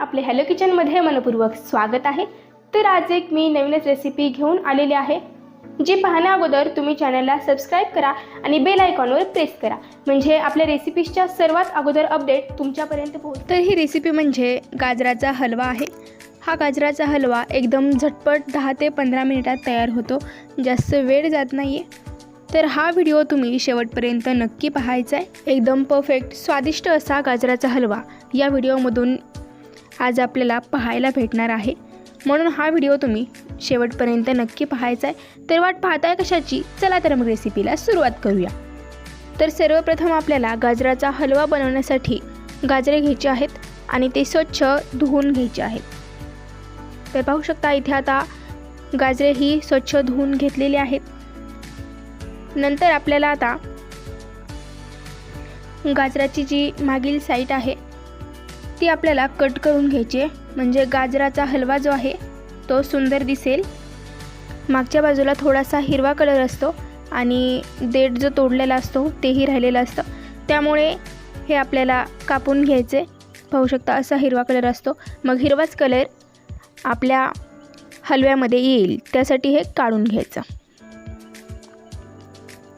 आपले हॅलो किचनमध्ये मनपूर्वक स्वागत आहे. तर आज एक मी नवीनच रेसिपी घेऊन आलेली आहे. जी पाहण्या अगोदर तुम्ही चॅनलला सबस्क्राईब करा आणि बेल आयकॉनवर प्रेस करा. म्हणजे आपल्या रेसिपीजच्या सर्वात अगोदर अपडेट तुमच्यापर्यंत पोहोच तर ही रेसिपी म्हणजे गाजराचा हलवा आहे. हा गाजराचा हलवा एकदम झटपट दहा ते पंधरा मिनिटात तयार होतो. जास्त वेळ जात नाही आहे तर हा व्हिडिओ तुम्ही शेवटपर्यंत नक्की पाहायचा आहे एकदम परफेक्ट स्वादिष्ट असा गाजराचा हलवा या व्हिडिओमधून आज आपल्याला पाहायला भेटणार आहे. म्हणून हा व्हिडिओ तुम्ही शेवटपर्यंत नक्की पाहायचा आहे. तर वाट पाहताय कशाची? चला तर मग रेसिपीला सुरुवात करूया. तर सर्वप्रथम आपल्याला गाजराचा हलवा बनवण्यासाठी गाजरे घ्यायचे आहेत आणि ते स्वच्छ धुवून घ्यायचे आहेत. तर पाहू शकता इथे आता गाजरे ही स्वच्छ धुवून घेतलेली आहेत. नंतर आपल्याला आता गाजराची जी मागील साईट आहे ती आपल्याला कट करून घ्यायची आहे. म्हणजे गाजराचा हलवा जो आहे तो सुंदर दिसेल. मागच्या बाजूला थोडासा हिरवा कलर असतो आणि देठ जो तोडलेला असतो तेही राहिलेलं असतं. त्यामुळे हे आपल्याला कापून घ्यायचे. पाहू शकता असा हिरवा कलर असतो. मग हिरवाच कलर आपल्या हलव्यामध्ये येईल. त्यासाठी हे काढून घ्यायचं.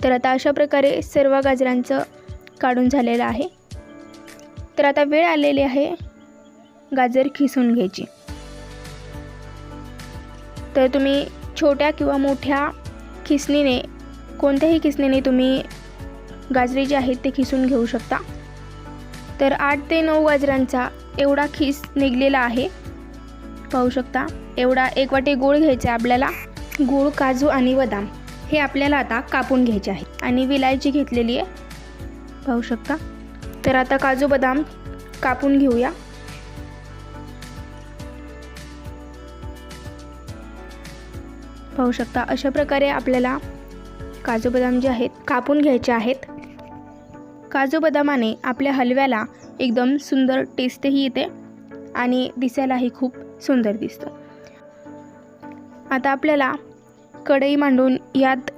तर आता अशा प्रकारे सर्व गाजरांचं काढून झालेलं आहे. तर आता वेळ आलेली आहे गाजर खिसून घ्यायची. तर तुम्ही छोट्या किंवा मोठ्या खिसणीने कोणत्याही खिसणीने तुम्ही गाजरे जे आहेत ते खिसून घेऊ शकता. तर आठ ते नऊ गाजरांचा एवढा खिस निघलेला आहे. पाहू शकता एवढा एक वाटे गूळ घ्यायचा आहे आपल्याला. गूळ काजू आणि बदाम हे आपल्याला आता कापून घ्यायचे आहे. आणि विलायची घेतलेली आहे. पाहू शकता. तर आता काजू बदाम कापून घेऊया. पाहू शकता अशा प्रकारे आपल्याला काजू बदाम जे आहेत कापून घ्यायचे आहेत. काजू बदामाने आपल्या हलव्याला एकदम सुंदर टेस्टही येते आणि दिसायलाही खूप सुंदर दिसतं. आता आपल्याला कढई मांडून यात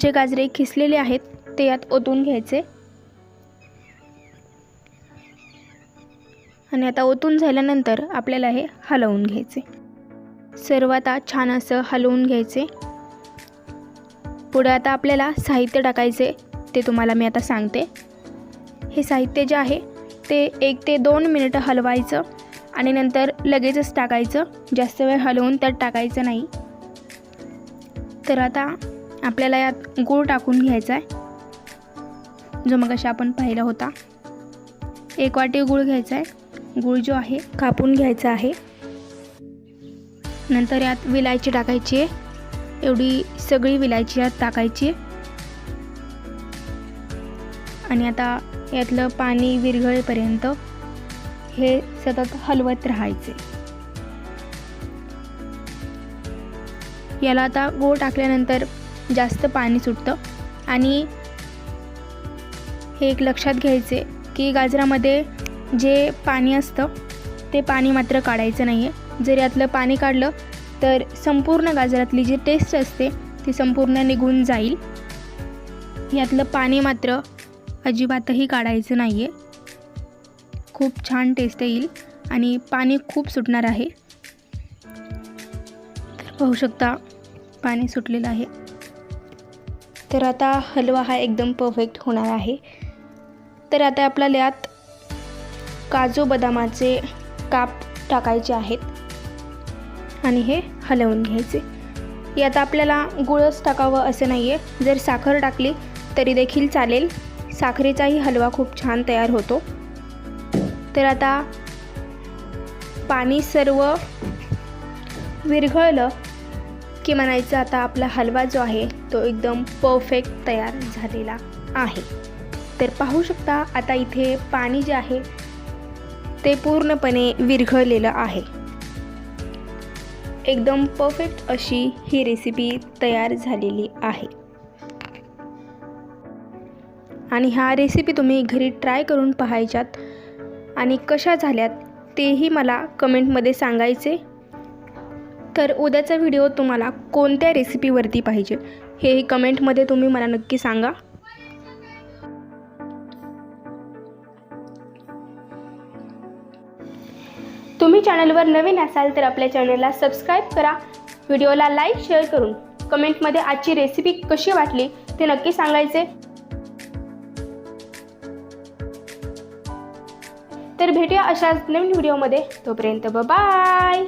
जे गाजरे खिसलेले आहेत ते यात ओतून घ्यायचे. आणि आता ओतून झाल्यानंतर आपल्याला हे हलवून घ्यायचे. सर्व आता छान असं हलवून घ्यायचे. पुढे आता आपल्याला साहित्य टाकायचे ते तुम्हाला मी आता सांगते. हे साहित्य जे आहे ते एक ते दोन मिनिटं हलवायचं आणि नंतर लगेचच टाकायचं. जास्त वेळ हलवून त्यात टाकायचं नाही. तर आता आपल्याला यात गूळ टाकून घ्यायचा आहे जो मग अशा आपण पाहिला होता. एक वाटी गूळ घ्यायचा आहे गूळ जो आहे कापून घ्यायचा आहे. नंतर यात विलायची टाकायची आहे. एवढी सगळी विलायची यात टाकायची आणि आता यातलं पाणी विरघळेपर्यंत हे सतत हलवत राहायचे. याला आता गोळ टाकल्यानंतर जास्त पाणी सुटतं. आणि हे एक लक्षात घ्यायचे की गाजरामध्ये जे पाणी असतं ते पाणी मात्र काढायचं नाही आहे जर यातलं पाणी काढलं तर संपूर्ण गाजरातली जी टेस्ट असते ती संपूर्ण निघून जाईल. यातलं पाणी मात्र अजिबातही काढायचं नाही आहे खूप छान टेस्ट येईल आणि पाणी खूप सुटणार आहे. तर पाहू शकता पाणी सुटलेलं आहे. तर आता हलवा हा एकदम परफेक्ट होणार आहे. तर आता आपल्याला यात काजू बदामाचे काप टाकायचे आहेत. आणि हे हलवून घ्यायचे. यात आपल्याला गुळच टाकावं असं नाही आहे जर साखर टाकली तरी देखील चालेल. साखरेचाही हलवा खूप छान तयार होतो. तर आता पाणी सर्व विरघळलं की म्हणायचं आता आपला हलवा जो आहे तो एकदम परफेक्ट तयार झालेला आहे. तर पाहू शकता आता इथे पाणी जे आहे ते पूर्णपणे विरघळलेलं आहे. एकदम परफेक्ट अशी ही रेसिपी तयार झालेली आहे. आणि ह्या रेसिपी तुम्ही घरी ट्राय करून पाहायच्यात आणि कशा झाल्यात तेही मला कमेंटमध्ये सांगायचे. तर उद्याचा व्हिडिओ तुम्हाला कोणत्या रेसिपीवरती पाहिजे हेही कमेंटमध्ये तुम्ही मला नक्की सांगा. तुम्ही चॅनलवर नवीन असाल तर आपल्या चॅनलला सबस्क्राईब करा. व्हिडिओला लाईक शेअर करून कमेंटमध्ये आजची रेसिपी कशी वाटली ते नक्की सांगायचे. तर भेटूया अशाच नवीन व्हिडिओमध्ये. तोपर्यंत बाय